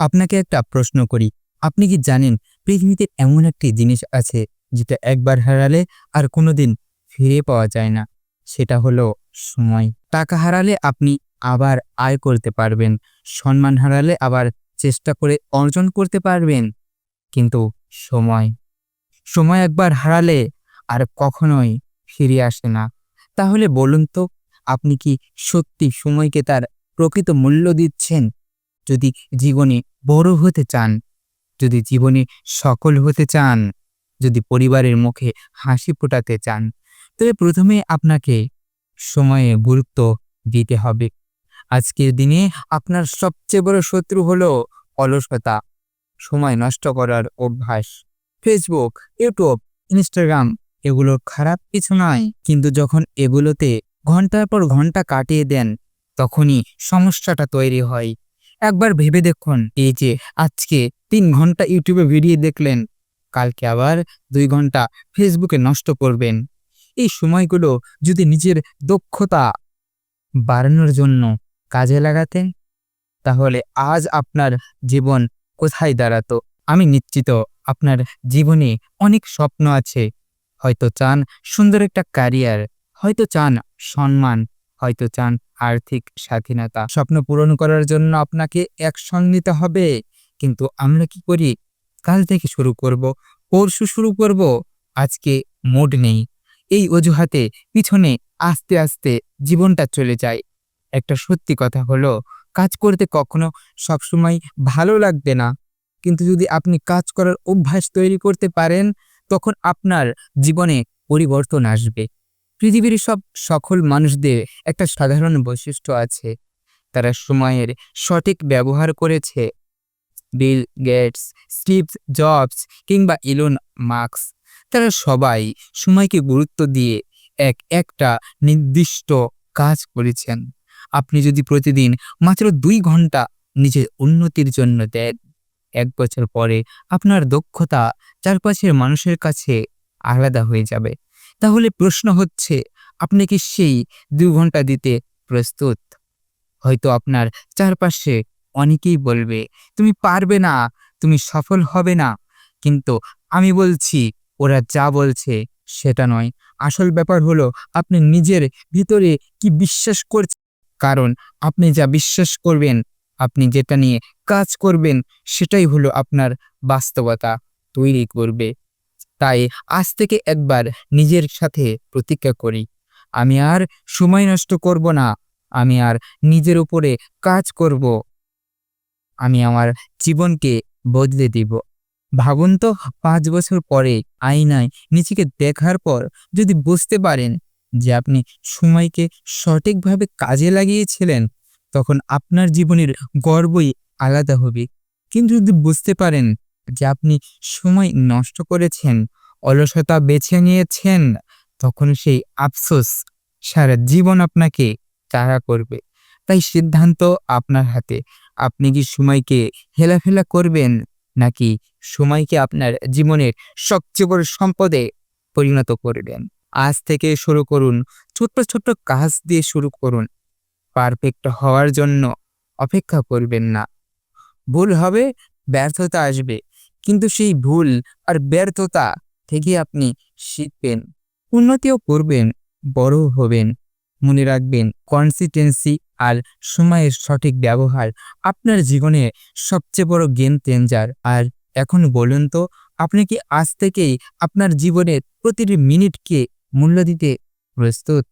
আপনাকে একটা প্রশ্ন করি। আপনি কি জানেন পৃথিবীতে এমন একটি জিনিস আছে যেটা একবার হারালে আর কোনোদিন ফিরে পাওয়া যায় না? সেটা হলো সময়। টাকা হারালে আপনি আবার আয় করতে পারবেন। সম্মান হারালে আবার চেষ্টা করে অর্জন করতে পারবেন। কিন্তু সময়। সময় একবার হারালে আর কখনোই ফিরে আসে না। তাহলে বলুন তো, আপনি কি সত্যি সময়কে তার প্রকৃত মূল্য দিচ্ছেন? যদি জীবনে বড় হতে চান, যদি জীবনে সকল হতে চান, যদি পরিবারের মুখে হাসি ফোটাতে চান, তবে প্রথমে আপনাকে সময়ে গুরুত্ব দিতে হবে। আজকের দিনে আপনার সবচেয়ে বড় শত্রু হলো অলসতা, সময় নষ্ট করার অভ্যাস। ফেসবুক ইউটিউব ইনস্টাগ্রাম এগুলো খারাপ কিছু নয়, কিন্তু যখন এগুলোতে ঘণ্টার পর ঘণ্টা কাটিয়ে দেন, তখনই সমস্যাটা তৈরি হয়। একবার ভেবে দেখুন। এই যে, আজকে তিন ঘণ্টা ইউটিউবে ভিডিও দেখলেন, কালকে আবার দুই ঘণ্টা ফেসবুকে নষ্ট করবেন। এই সময়গুলো যদি নিজের দক্ষতা বাড়ানোর জন্য কাজে লাগাতেন, তাহলে আজ আপনার জীবন কোথায় দাঁড়াতো? আমি নিশ্চিত আপনার জীবনে অনেক স্বপ্ন আছে। হয়তো চান সুন্দর একটা ক্যারিয়ার হয়তো চান সম্মান, হয়তো চান আর্থিক স্বাধীনতা। স্বপ্ন পূরণ করার জন্য আপনাকে অ্যাকশন নিতে হবে। কিন্তু আমরা কি করি? কাল থেকে শুরু করব, পরশু শুরু করব, আজকে মোড নেই। এই অজুহাতে পিছনে আস্তে আস্তে জীবনটা চলে যায়। একটা সত্যি কথা হলো, কাজ করতে কখনো সবসময় ভালো লাগবে না। কিন্তু যদি আপনি কাজ করার অভ্যাস তৈরি করতে পারেন, তখন আপনার জীবনে পরিবর্তন আসবে। পৃথিবীর সব সকল মানুষদের একটা সাধারণ বৈশিষ্ট্য আছে। তারা সময়ের সঠিক ব্যবহার করেছে। বিল গেটস, স্টিভ জবস কিংবা ইলন মার্কস তারা সবাই সময়কে গুরুত্ব দিয়ে এক একটা নির্দিষ্ট কাজ করেছেন। আপনি যদি প্রতিদিন মাত্র দুই ঘণ্টা নিজের উন্নতির জন্য দেন, এক বছর পরে আপনার দক্ষতা চারপাশের মানুষের কাছে আলাদা হয়ে যাবে। তাহলে প্রশ্ন হচ্ছে, আপনি কি সেই দু ঘণ্টা দিতে প্রস্তুত? হয়তো আপনার চারপাশে অনেকেই বলবে, তুমি পারবে না, তুমি সফল হবে না। কিন্তু আমি বলছি, ওরা যা বলছে সেটা নয়। আসল ব্যাপার হলো, আপনি নিজের ভিতরে কি বিশ্বাস করছেন কারণ আপনি যা বিশ্বাস করবেন, আপনি যেটা নিয়ে কাজ করবেন, সেটাই হলো আপনার বাস্তবতা তৈরি করবে। তাই আজ থেকে একবার নিজের সাথে প্রতিজ্ঞা করি। আমি আর সময় নষ্ট করব না, আমি আর নিজের উপরে কাজ করব। আমি আমার জীবনকে বদলে দিব। ভাবুন তো, পাঁচ বছর পরে আয়নায় নিজেকে দেখার পর যদি বুঝতে পারেন যে আপনি সময়কে সঠিকভাবে কাজে লাগিয়েছিলেন, তখন আপনার জীবনের গর্বই আলাদা হবে। কিন্তু যদি বুঝতে পারেন যে আপনি সময় নষ্ট করেছেন, অলসতা বেছে নিয়েছেন, তখন সেই আফসোস সারা জীবন আপনাকে তাড়া করবে। তাই সিদ্ধান্ত আপনার হাতে। আপনি কি সময়কে হেলাফেলা করবেন, নাকি সময়কে আপনার জীবনের সবচেয়ে বড় সম্পদে পরিণত করবেন? আজ থেকে শুরু করুন, ছোট্ট ছোট্ট কাজ দিয়ে শুরু করুন। পারফেক্ট হওয়ার জন্য অপেক্ষা করবেন না। ভুল হবে, ব্যর্থতা আসবে। কিন্তু সেই ভুল আর ব্যর্থতা থেকে আপনি শিখবেন উন্নতিও করবেন, বড় হবেন। মনে রাখবেন কনসিস্টেন্সি আর সময়ের সঠিক ব্যবহার আপনার জীবনে সবচেয়ে বড় গেম চেঞ্জার আর এখন বলুন তো, আপনি কি আজ থেকেই আপনার জীবনের প্রতিটি মিনিটকে মূল্য দিতে প্রস্তুত?